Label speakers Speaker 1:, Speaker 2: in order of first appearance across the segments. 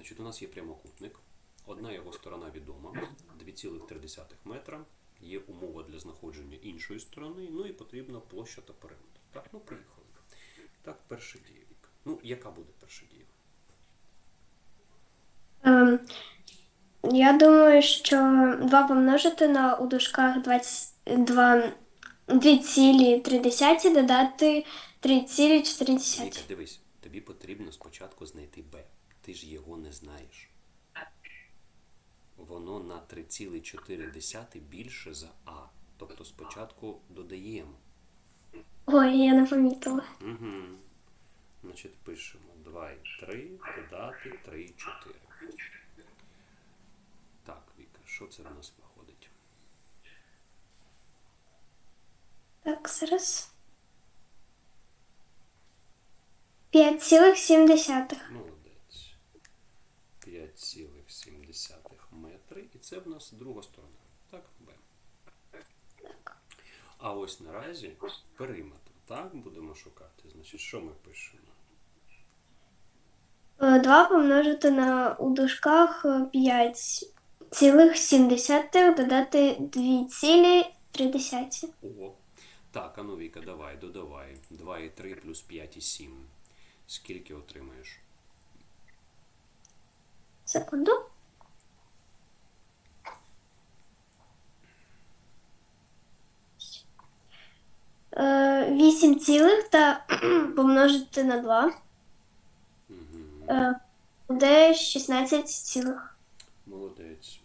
Speaker 1: Значить, у нас є прямокутник. Одна його сторона відома 2,3 метра. Є умова для знаходження іншої сторони, ну і потрібна площа та периметр. Так, ну приїхали. Так, перша дія Ну, яка буде перша дія?
Speaker 2: Ем, я думаю, що 2 помножити на у дужках 22, 2,3 додати 3,4.
Speaker 1: Віка, дивись, тобі потрібно спочатку знайти Б. Ти ж його не знаєш. Воно на 3,4 більше за А. Тобто спочатку додаємо.
Speaker 2: Ой, я не помітила.
Speaker 1: Угу. Значить, пишемо 2 і 3, додати 3 і 4. Так, Віка, що це в нас виходить?
Speaker 2: Так, зараз. 5,7.
Speaker 1: Молодець. 5,7 метри. І це в нас друга сторона. Так, Б. А ось наразі периметр. Так, будемо шукати. Значить, що ми пишемо?
Speaker 2: 2 помножити на у дужках 5,7 додати 2,3.
Speaker 1: О. Так, а ну Віка, давай, додавай. 2 і 3 плюс 5 і 7. Скільки отримаєш?
Speaker 2: Секунду. 8 цілих та помножити на 2
Speaker 1: Угу.
Speaker 2: е, буде 16 цілих.
Speaker 1: Молодець.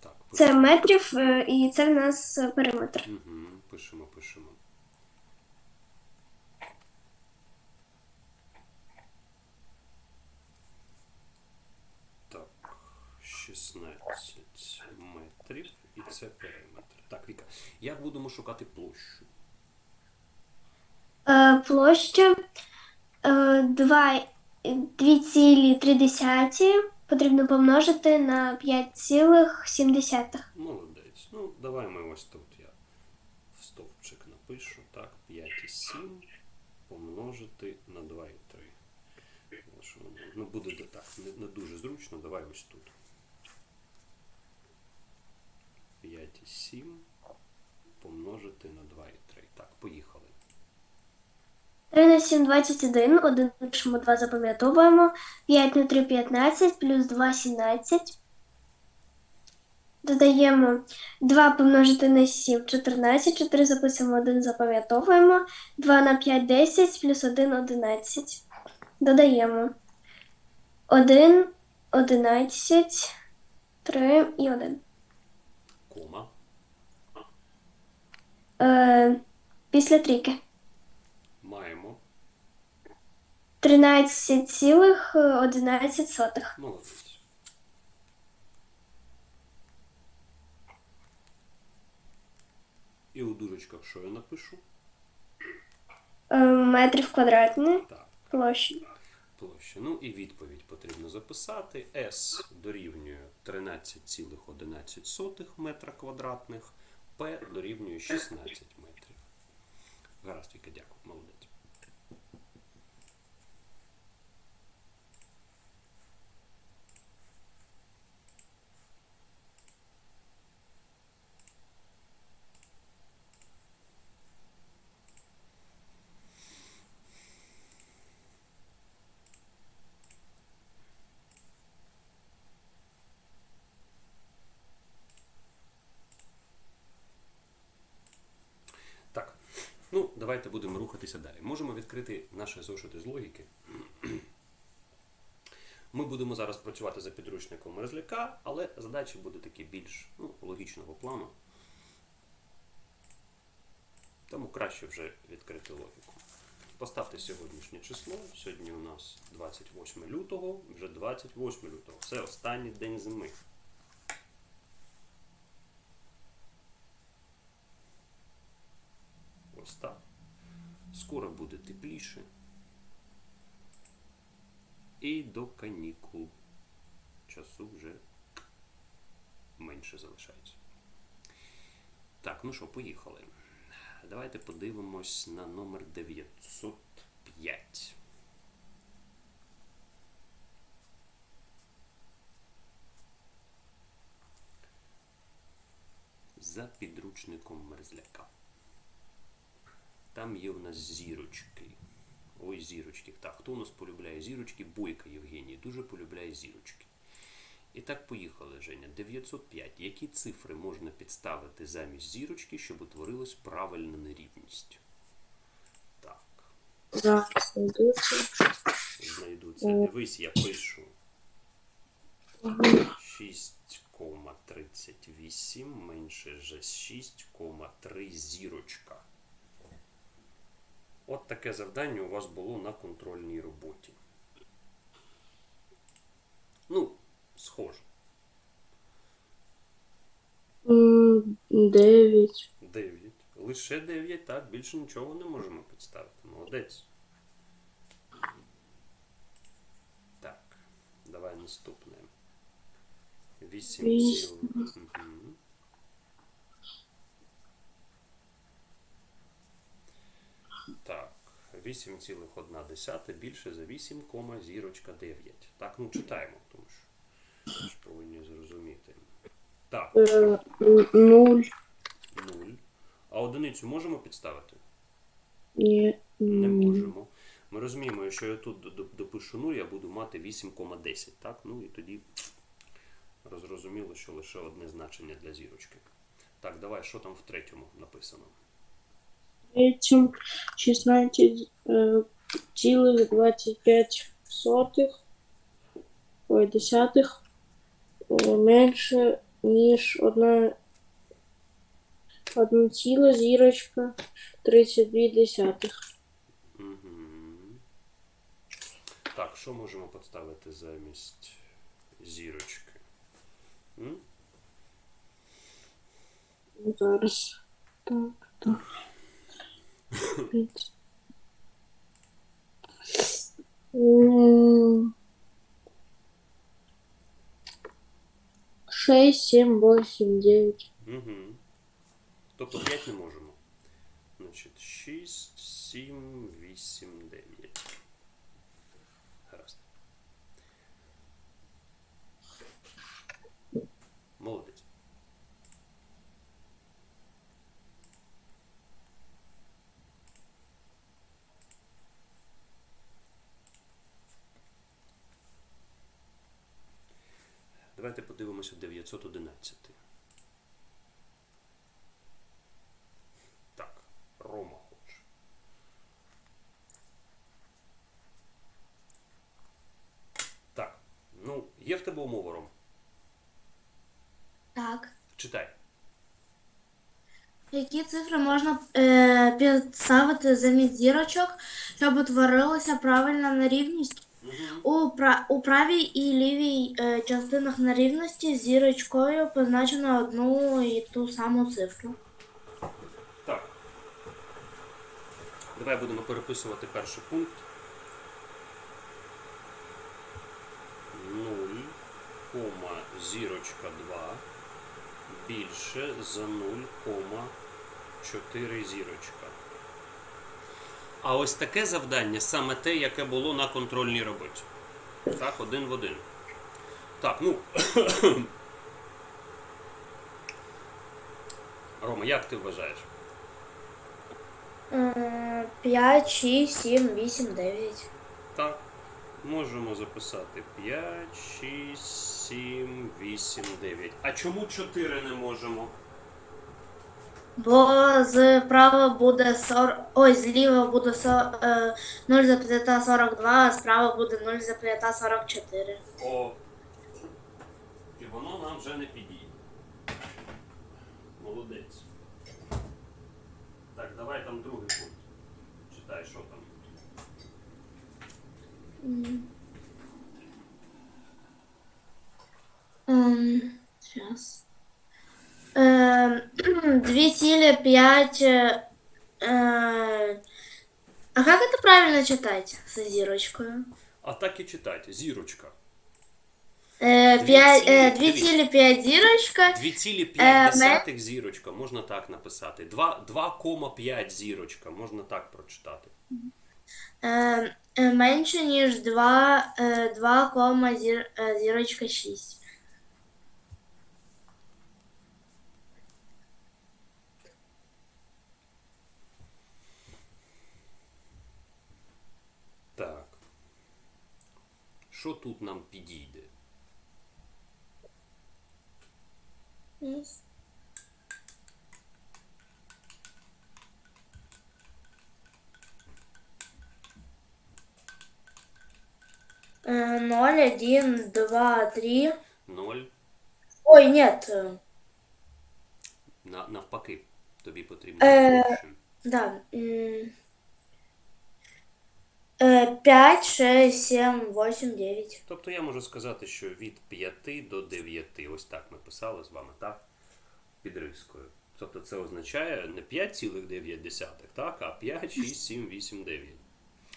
Speaker 1: Так,
Speaker 2: Це метрів, е, і це в нас е, периметр.
Speaker 1: Угу. Пишемо, пишемо. Так, 16 метрів і це периметр. Так, Віка, як будемо шукати площу?
Speaker 2: Е, Площа е, 2, 2,3 потрібно помножити на 5,7.
Speaker 1: Молодець. Ну, давай ми ось тут я в стовпчик напишу. Так, 5 і 7 помножити на 2 і 3. Тому що воно, Ну, буде так, не, не дуже зручно. Давай ось тут. 5 і 7 помножити на 2 і 3. Так, поїхали.
Speaker 2: 3 на 7 – 21, 1 пишемо, 2 запам'ятовуємо, 5 на 3 – 15, плюс 2 – 17. Додаємо 2 помножити на 7 – 14, 4 записуємо, 1 запам'ятовуємо, 2 на 5 – 10, плюс 1 – 11. Додаємо 1, 11, 3 і 1.
Speaker 1: Кома.
Speaker 2: Е, після трійки.
Speaker 1: Маємо.
Speaker 2: 13,11.
Speaker 1: Молодець. І у дужечках що я напишу?
Speaker 2: Е, метрів квадратних
Speaker 1: Так.
Speaker 2: площі.
Speaker 1: Площа. Ну і відповідь потрібно записати. S дорівнює 13,11 метра квадратних, P дорівнює 16 метрів. Гаразд, тільки дякую, молодець. Так, ну давайте будемо рухатися далі. Можемо відкрити наші зошити з логіки. Ми будемо зараз працювати за підручником мерзляка, але задачі будуть такі більш ну, логічного плану. Тому краще вже відкрити логіку. Поставте сьогоднішнє число. Сьогодні у нас 28 лютого, вже 28 лютого. Це останній день зими. Ось так. Скоро буде тепліше. І до канікул. Часу вже менше залишається. Так, ну що, поїхали. Давайте подивимось на номер 905. За підручником мерзляка. Там є у нас зірочки. Ой, зірочки. Так, хто у нас полюбляє зірочки? Бойка Євгеній дуже полюбляє зірочки. І так поїхали, Женя. 905. Які цифри можна підставити замість зірочки, щоб утворилась правильна нерівність? Так,
Speaker 3: Зараз знайдуться.
Speaker 1: знайдуться. Дивись, я пишу 6,38 менше же 6,3 зірочка. От таке завдання у вас було на контрольній роботі. Ну, схоже.
Speaker 3: М, Дев'ять.
Speaker 1: 9. Лише 9, так, більше нічого не можемо підставити. Молодець. Так, давай наступне. 8
Speaker 3: Вісім.
Speaker 1: ціл. Так, 8,1 більше за 8, зірочка 9. Так, ну читаємо, тому що ж повинні зрозуміти. Так.
Speaker 3: Е, Нуль.
Speaker 1: 0. А одиницю можемо підставити?
Speaker 3: Ні.
Speaker 1: Не можемо. Ми розуміємо, якщо я тут до- до- допишу 0, я буду мати 8,10. Так? Ну і тоді розрозуміло, що лише одне значення для зірочки. Так, давай, що там в третьому написано?
Speaker 3: Третім 16 е, цілих 25 сотих. Ой, десятих. е, Менше, ніж одна одна ціла зірочка 32 десятих.
Speaker 1: Угу. Так, що можемо підставити замість зірочки? М?
Speaker 3: Зараз. Так, так. Шесть, семь, восемь, девять.
Speaker 1: Угу. Тобто 5 не можемо. Значить, 6, 7, 8, 9. Гаразд. Молодець. Давайте 911. Так, Рома хоче. Так, ну, є в тебе умова, Ром?
Speaker 2: Так.
Speaker 1: Читай.
Speaker 4: Які цифри можна е, підставити замість зірочок, щоб утворилася правильна нерівність? У, у правій і лівій е, частинах нерівності зірочкою позначено одну і ту саму цифру.
Speaker 1: Так. Давай будемо переписувати перший пункт. 0, кома, зірочка 2 більше за 0, кома, 4 зірочка. А ось таке завдання саме те, яке було на контрольній роботі. Так, один в один. Так, ну. Рома, як ти вважаєш?
Speaker 4: Е, 5, 6, 7, 8, 9.
Speaker 1: Так, можемо записати 5, 6, 7, 8, 9. А чому 4 не можемо?
Speaker 4: Бо зправа буде 40, ой, зліва буде со- е, 0,42, а справа буде 0,44.
Speaker 1: О. І воно нам вже не підійде. Молодець. Так, давай там другий пункт. Читай, що там.
Speaker 4: Ем, Сейчас. Ем, 2,5. Е, е, а как это правильно читать со зірочкою?
Speaker 1: А так цілі-
Speaker 4: е,
Speaker 1: дивіться.
Speaker 4: 2,5 зірочка.
Speaker 1: 2,5 зірочка, можна так написати. 2 2,5 зірочка, можна так прочитати.
Speaker 4: Е, менше, ніж 2, е, 2 кома е, зірочка 6.
Speaker 1: Що тут нам підійде?
Speaker 4: Е, 0, 1, 2, 3.
Speaker 1: 0.
Speaker 4: Ой, нет. е,
Speaker 1: На, навпаки, тобі потрібно
Speaker 4: Е,
Speaker 1: більше.
Speaker 4: Да. М, е, 5, 6, 7, 8, 9.
Speaker 1: Тобто я можу сказати, що від 5 до 9. Ось так ми писали з вами, так? Під рискою. Тобто це означає не 5,9, так, а 5, 6, 7, 8, 9.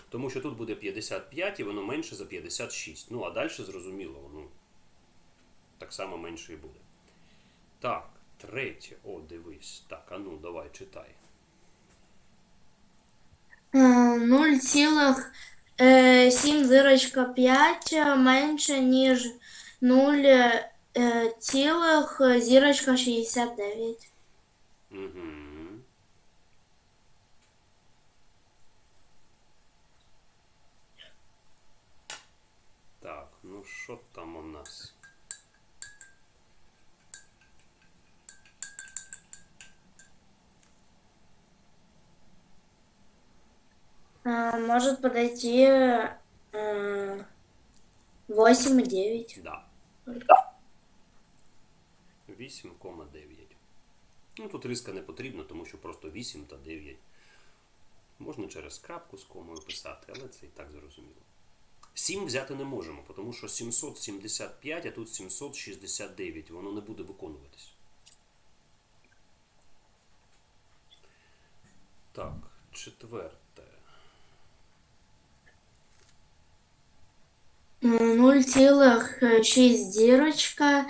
Speaker 1: Тому що тут буде 55 і воно менше за 56. Ну, а далі зрозуміло, воно так само менше і буде. Так, третє. О, дивись. Так, а ну, давай, читай.
Speaker 4: Е, 0,7 зірочка 5 е, менше, ніж 0, е, цілих зірочка 69.
Speaker 1: Угу. Так, ну що там у нас?
Speaker 4: Э, Может подойти э, 8 и 9.
Speaker 1: Да. 8,9. Ну, тут риска не потрібно, тому що просто 8 та 9. Можна через крапку з комою писати, але це і так зрозуміло. 7 взяти не можемо, тому що 775, а тут 769. Воно не буде виконуватись. Так, четверте.
Speaker 4: Э, 0,6 зірочка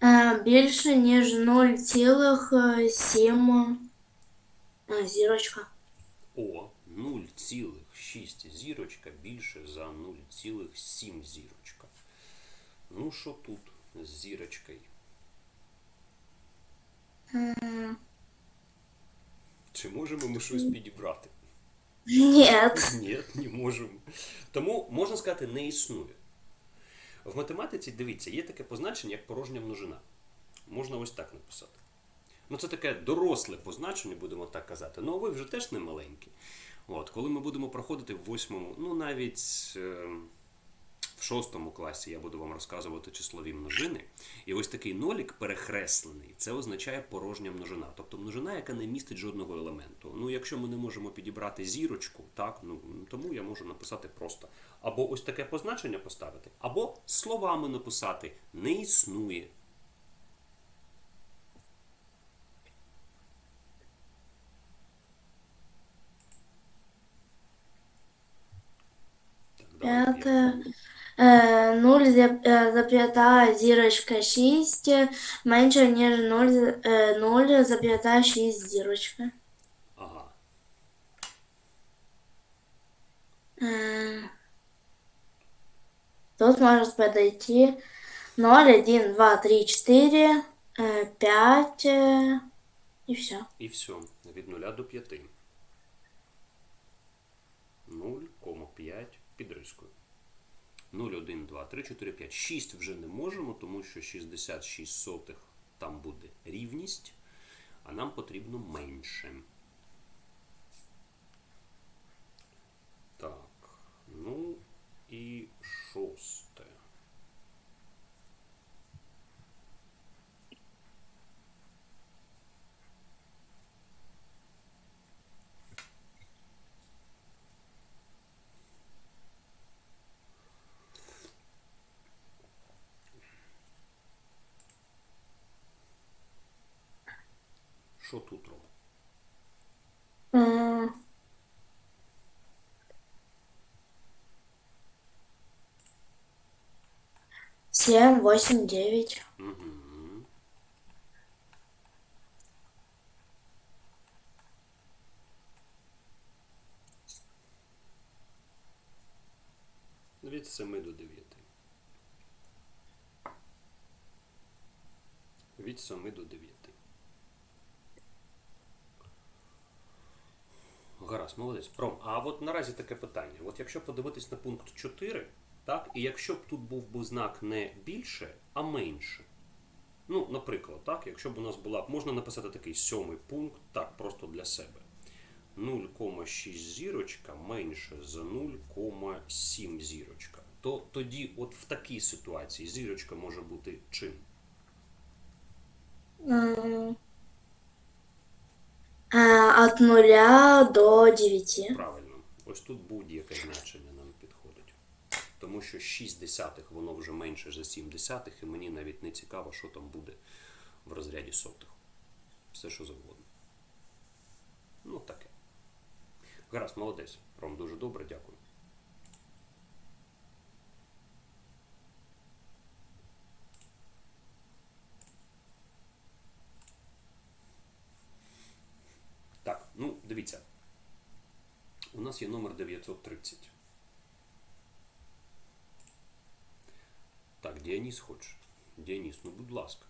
Speaker 4: э, більше, ніж 0,7 э, зірочка.
Speaker 1: О, 0,6 зірочка більше за 0,7 зірочка. Ну, що тут з зірочкою? Чи можемо ми щось підібрати?
Speaker 4: Нет.
Speaker 1: Ні, не можемо. Тому можна сказати, не існує. В математиці, дивіться, є таке позначення, як порожня множина. Можна ось так написати. Ну, це таке доросле позначення, будемо так казати. Ну, а ви вже теж не маленькі. От, коли ми будемо проходити в восьмому, ну навіть е, в шостому класі я буду вам розказувати числові множини. І ось такий нолік перехреслений, це означає порожня множина. Тобто множина, яка не містить жодного елементу. Ну, якщо ми не можемо підібрати зірочку, так, ну тому я можу написати просто. Або ось таке позначення поставити, або словами написати не існує. Так, давай,
Speaker 4: П'яте. Е, 0, зап'ята зірочка 6 менше, ніж 0, е, 0, зап'ята 6 зірочка.
Speaker 1: Ага.
Speaker 4: Э, Тут может подойти 0, 1, 2, 3, 4, 5 и все.
Speaker 1: І все. Від 0 до 5. 0,5 під рискою. 0, 1, 2, 3, 4, 5. 6 вже не можемо, тому що 66 сотих там буде рівність, а нам потрібно менше. Так. Ну і шосте. Що тут робимо?
Speaker 4: М, 7, 8, 9.
Speaker 1: Угу. Від 7 до 9. Від 7 до 9. Гаразд, молодець. Ром, а от наразі таке питання. От якщо подивитись на пункт 4, так, і якщо б тут був би знак не більше, а менше. Ну, наприклад, так, якщо б у нас була, можна написати такий сьомий пункт, так, просто для себе. 0,6 зірочка менше за 0,7 зірочка. То тоді, от в такій ситуації, зірочка може бути чим?
Speaker 4: Э, От 0 до 9.
Speaker 1: Правильно. Ось тут будь-яке значення. Тому що 6 десятих воно вже менше за 7 десятих, і мені навіть не цікаво, що там буде в розряді сотих. Все, що завгодно. Ну, таке. Гаразд, молодець. Ром, дуже добре, дякую. Так, ну, дивіться. У нас є номер 930. Так, Діаніс хоче. Діаніс, ну будь ласка.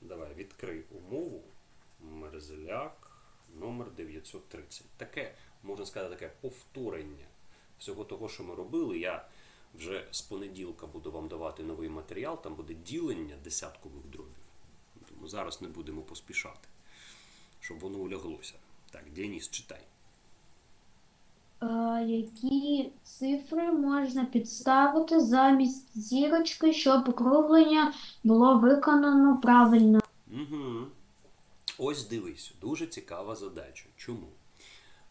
Speaker 1: Давай, відкрий умову. Мерзеляк, номер 930. Таке, можна сказати, таке повторення всього того, що ми робили. Я вже з понеділка буду вам давати новий матеріал, там буде ділення десяткових дробів. Тому зараз не будемо поспішати, щоб воно уляглося. Так, Діаніс, читай.
Speaker 5: Які цифри можна підставити замість зірочки, щоб округлення було виконано правильно?
Speaker 1: Угу. Ось дивись, дуже цікава задача. Чому?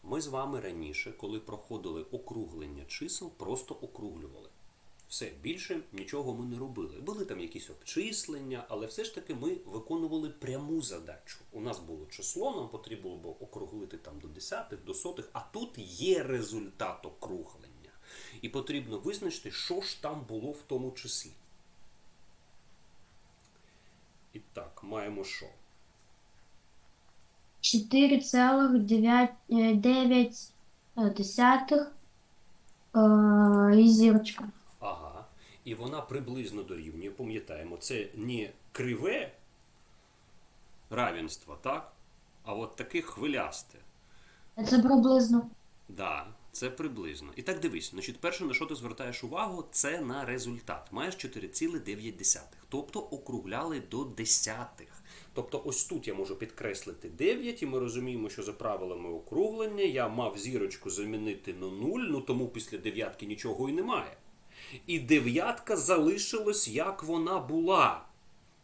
Speaker 1: Ми з вами раніше, коли проходили округлення чисел, просто округлювали. Все, більше нічого ми не робили. Були там якісь обчислення, але все ж таки ми виконували пряму задачу. У нас було число, нам потрібно було округлити там до десятих, до сотих, а тут є результат округлення. І потрібно визначити, що ж там було в тому числі. І так, маємо що?
Speaker 5: 4,9 е, і зірочка.
Speaker 1: І вона приблизно дорівнює, пам'ятаємо, це не криве равенство, так? А от таке хвилясте.
Speaker 5: Це приблизно.
Speaker 1: Да, це приблизно. І так дивись, значить, перше, на що ти звертаєш увагу, це на результат. Маєш 4,9. Тобто округляли до десятих. Тобто, ось тут я можу підкреслити 9, і ми розуміємо, що за правилами округлення я мав зірочку замінити на 0, ну тому після дев'ятки нічого і немає. І дев'ятка залишилась, як вона була.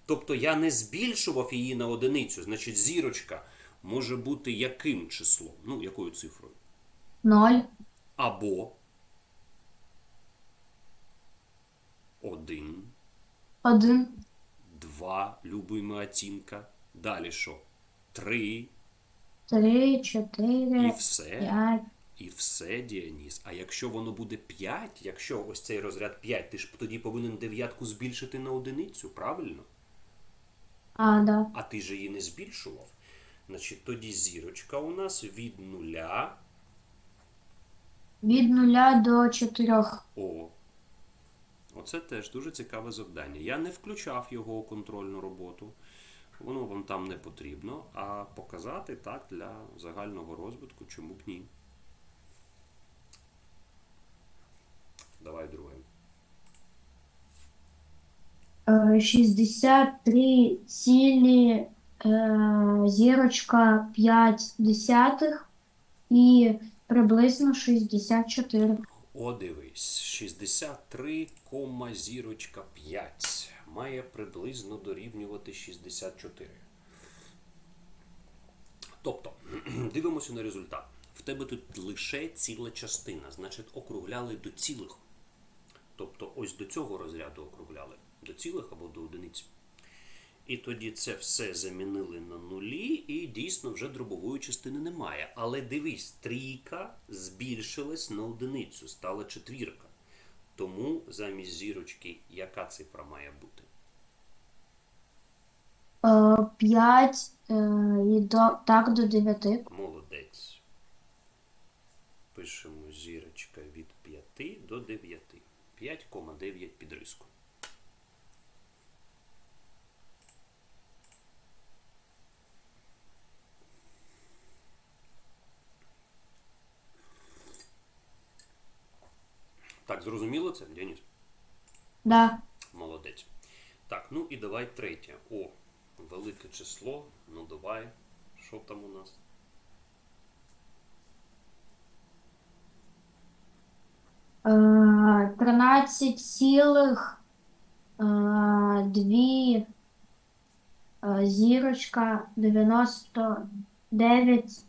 Speaker 1: Тобто я не збільшував її на одиницю. Значить, зірочка може бути яким числом? Ну, якою цифрою?
Speaker 5: 0.
Speaker 1: Або один,
Speaker 5: 1.
Speaker 1: два, любима оцінка. Далі що? Три
Speaker 5: 3,
Speaker 1: і все.
Speaker 5: 5.
Speaker 1: І все, Діаніс. А якщо воно буде 5, якщо ось цей розряд 5, ти ж тоді повинен дев'ятку збільшити на одиницю, правильно?
Speaker 5: А, да.
Speaker 1: А ти ж її не збільшував. Значить, тоді зірочка у нас від нуля.
Speaker 5: Від 0 до 4.
Speaker 1: О. Оце теж дуже цікаве завдання. Я не включав його у контрольну роботу. Воно вам там не потрібно, а показати так для загального розвитку, чому б ні. Давай друге.
Speaker 5: Е, 63 цілі е, зірочка 5 десятих і приблизно 64.
Speaker 1: О, дивись, 63, кома зірочка 5 має приблизно дорівнювати 64. Тобто, дивимося на результат. В тебе тут лише ціла частина, значить округляли до цілих. Тобто ось до цього розряду округляли, до цілих або до одиниць. І тоді це все замінили на нулі, і дійсно вже дробової частини немає. Але дивись, трійка збільшилась на одиницю, стала четвірка. Тому замість зірочки яка цифра має бути?
Speaker 5: Е, 5 е, і до, так до 9.
Speaker 1: Молодець. Пишемо зірочка від 5 до 9. 5,9 під риску. Так, зрозуміло це, Деніс?
Speaker 5: Да.
Speaker 1: Молодець. Так, ну і давай третє. О, велике число. Ну давай. Що там у нас?
Speaker 5: Е, 13 цілих е, 2 е, зірочка 99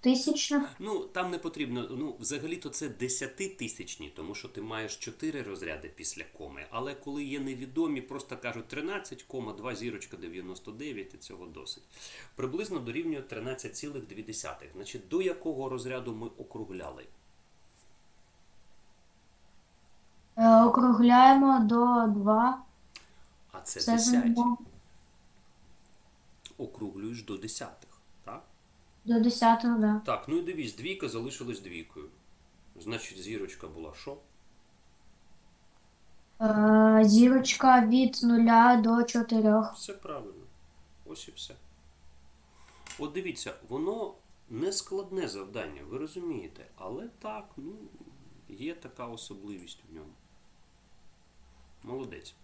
Speaker 5: тисячних.
Speaker 1: Ну, там не потрібно. Ну, взагалі-то це десятитисячні, тому що ти маєш 4 розряди після коми. Але коли є невідомі, просто кажуть 13, кома, 2 зірочка 99, і цього досить. Приблизно дорівнює 13,2. Значить, до якого розряду ми округляли?
Speaker 5: Е, округляємо до 2.
Speaker 1: А це
Speaker 5: Це
Speaker 1: десяті.
Speaker 5: зимо-
Speaker 1: Округлюєш до десятих. Так?
Speaker 5: до 10, да.
Speaker 1: Так, ну і дивись, двійка залишилась двійкою. Значить, зірочка була що?
Speaker 5: Е, зірочка від 0 до 4.
Speaker 1: Все правильно. Ось і все. От дивіться, воно не складне завдання, ви розумієте. Але так, ну, є така особливість в ньому. Молодець.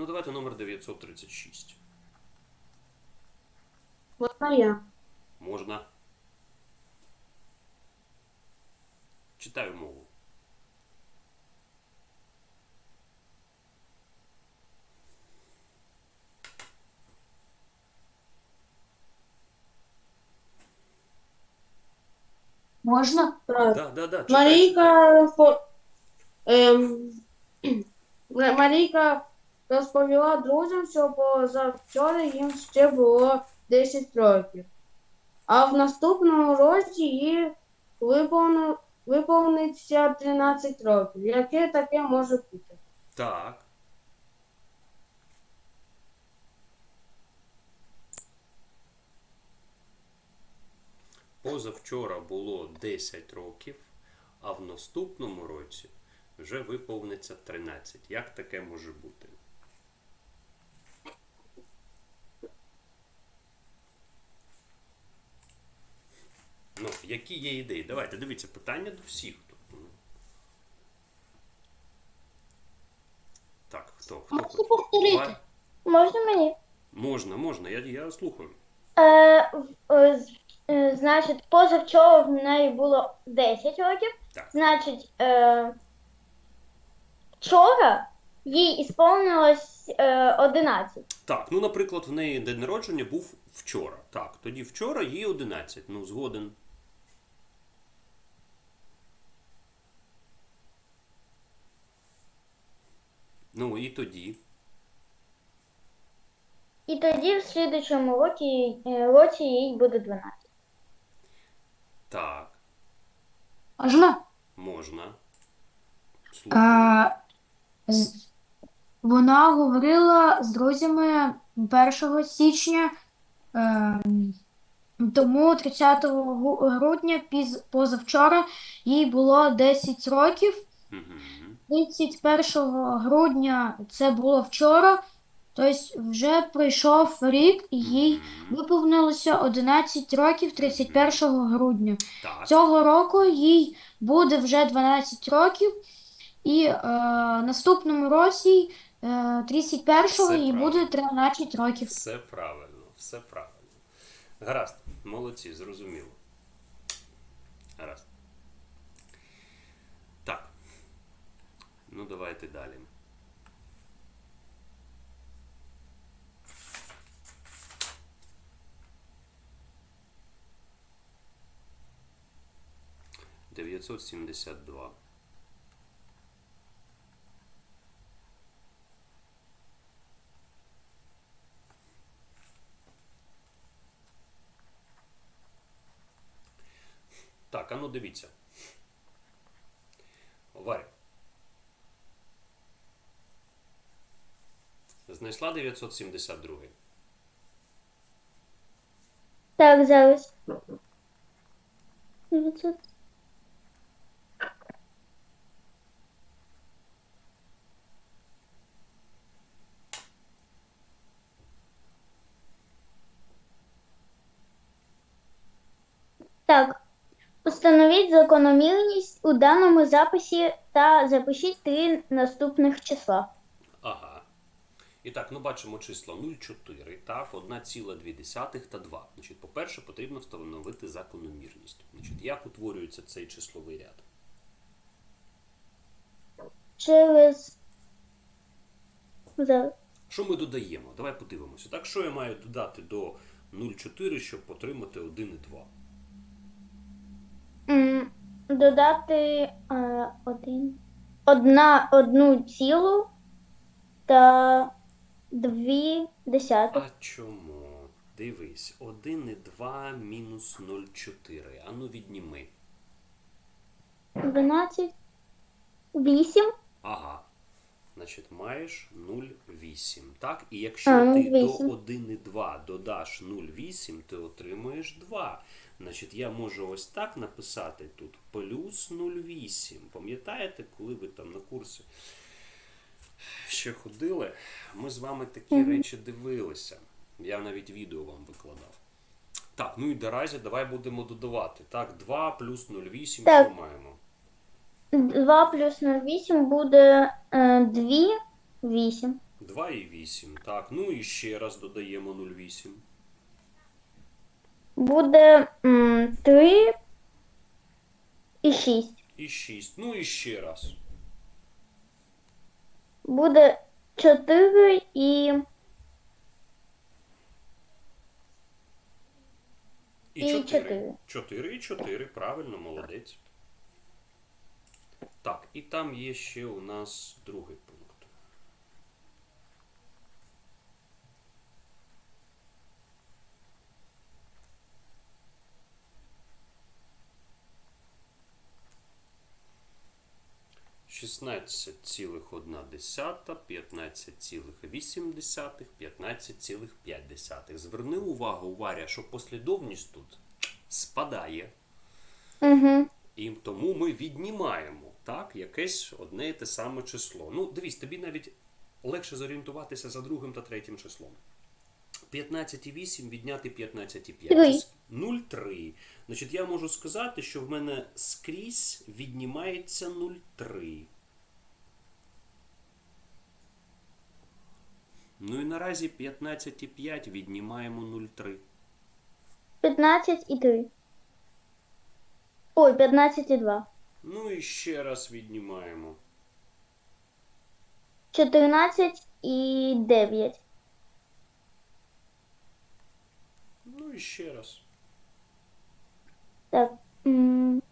Speaker 1: Ну, давайте номер 936.
Speaker 3: Можна я?
Speaker 1: Можна. Читаю мову.
Speaker 5: Можна?
Speaker 3: Так.
Speaker 1: Да, да, да, читай, читай.
Speaker 3: Марійка фо... ем... Марійка розповіла друзям, що позавчора їм ще було 10 років. А в наступному році їй виповни... виповниться 13 років. Яке таке може бути?
Speaker 1: Так. Позавчора було 10 років, а в наступному році вже виповниться 13. Як таке може бути? Ну, які є ідеї? Давайте, дивіться, питання до всіх. Так, хто? Хто? хоче?
Speaker 2: повторити? Можна мені?
Speaker 1: Можна, можна, я, я слухаю.
Speaker 2: Е, е, е, значить, позавчора в неї було 10 років.
Speaker 1: Так.
Speaker 2: Значить, е, вчора їй ісповнилось е, 11.
Speaker 1: Так, ну, наприклад, в неї день народження був вчора. Так, тоді вчора їй 11. Ну, згоден. Ну, і тоді.
Speaker 2: І тоді в слідчому році, е, році їй буде 12.
Speaker 1: Так,
Speaker 5: Можна?
Speaker 1: можна. Слухаю.
Speaker 5: Е, з- вона говорила з друзями 1 січня, е, тому 30 гру- грудня піз, позавчора їй було 10 років.
Speaker 1: Мгм.
Speaker 5: 31 грудня це було вчора, тобто вже пройшов рік і їй виповнилося 11 років 31 грудня.
Speaker 1: Так.
Speaker 5: Цього року їй буде вже 12 років, і е, наступному році, е, 31-го, їй буде 13 років.
Speaker 1: Все правильно, все правильно. Гаразд, молодці, зрозуміло. Гаразд. Так. Ну, давайте далі. Дев'ятсот сімдесят два. Так, а ну дивіться. Варя. Знайшла 972.
Speaker 6: Так, зараз. 900. Так. Установіть закономірність у даному записі та запишіть три наступних числа.
Speaker 1: І так, ну бачимо числа 0,4, так, 1,2 та 2. Значить, по-перше, потрібно встановити закономірність. Значить, як утворюється цей числовий ряд?
Speaker 6: Через.
Speaker 1: Що ми додаємо? Давай подивимося. Так, що я маю додати до 0,4, щоб отримати 1,2?
Speaker 6: Додати е, один. Одна, одну цілу та дві десятих.
Speaker 1: А чому? Дивись, 1,2 мінус 0,4. Ану відніми.
Speaker 6: 12. 8.
Speaker 1: Ага. Значить, маєш 0,8. Так? І якщо
Speaker 6: А,
Speaker 1: ти
Speaker 6: 0,8.
Speaker 1: до 1,2 додаш 0,8, ти отримуєш 2. Значить, я можу ось так написати тут плюс 0,8. Пам'ятаєте, коли ви там на курсі ще ходили, ми з вами такі речі дивилися. Я навіть відео вам викладав. Так, ну і наразі давай будемо додавати. Так, 2 плюс 0,8,
Speaker 6: Так.
Speaker 1: що маємо?
Speaker 6: 2 плюс 0,8 буде е, 2, 8.
Speaker 1: 2,8. Так, ну і ще раз додаємо 0,8.
Speaker 6: Буде 3 і 6.
Speaker 1: І 6. Ну і ще раз.
Speaker 6: Буде 4 і,
Speaker 1: І
Speaker 6: І
Speaker 1: 4.
Speaker 6: чотири.
Speaker 1: 4 і 4. Правильно, молодець. Так, і там є ще у нас другий 16,1, 15,8, 15,5. Зверни увагу, Варя, що послідовність тут спадає.
Speaker 6: Угу.
Speaker 1: І тому ми віднімаємо так, якесь одне і те саме число. Ну, дивись, тобі навіть легше зорієнтуватися за другим та третім числом. 15,8 відняти 15,5. 0,3. Значить, я можу сказати, що в мене скрізь віднімається 0,3. Ну і наразі 15,5 віднімаємо 0,3.
Speaker 6: 15 і 3. Ой, 15 і 2.
Speaker 1: Ну і ще раз віднімаємо.
Speaker 6: 14 і 9.
Speaker 1: Ну і ще раз.
Speaker 6: Так. м,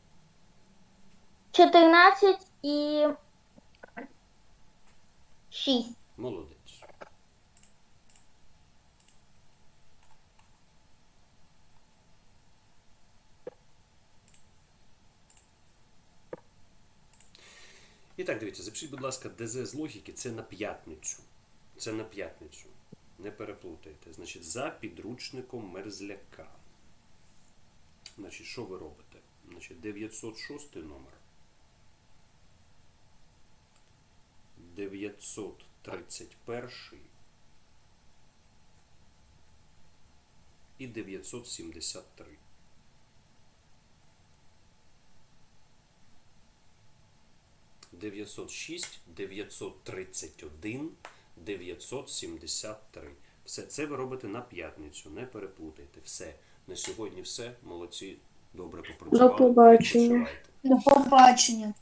Speaker 6: 14 і 6.
Speaker 1: Молодець. І так, дивіться, запишіть, будь ласка, ДЗ з логіки це на п'ятницю. Це на п'ятницю. Не переплутайте. Значить, за підручником мерзляка. Значить, що ви робите? Значить, 906 номер. 931 і 973. Дев'ятсот шість, дев'ятсот тридцять один, дев'ятсот сімдесят три. Все це ви робите на п'ятницю, не переплутайте. Все. На сьогодні все. Молодці. Добре попрацювали.
Speaker 3: До побачення.
Speaker 5: До побачення.